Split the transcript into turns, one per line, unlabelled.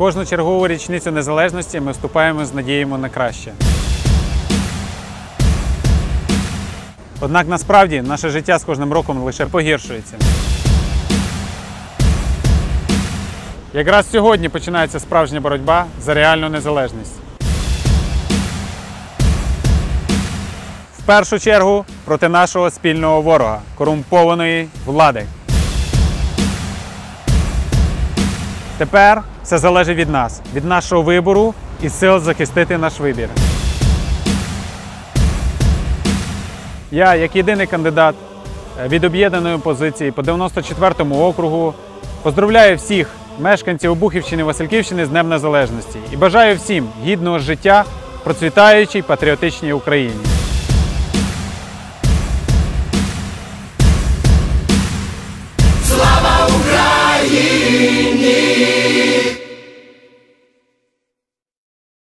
кожну чергову річницю незалежності ми вступаємо з надіями на краще. Однак насправді наше життя з кожним роком лише погіршується. Якраз сьогодні починається справжня боротьба за реальну незалежність. В першу чергу проти нашого спільного ворога корумпованої влади. Тепер все залежить від нас, від нашого вибору і сил захистити наш вибір. Я, як єдиний кандидат е, від об'єднаної опозиції по 94-му округу, поздравляю всіх мешканців Обухівщини Васильківщини з Днем Незалежності і бажаю всім гідного життя процвітаючій патріотичній Україні.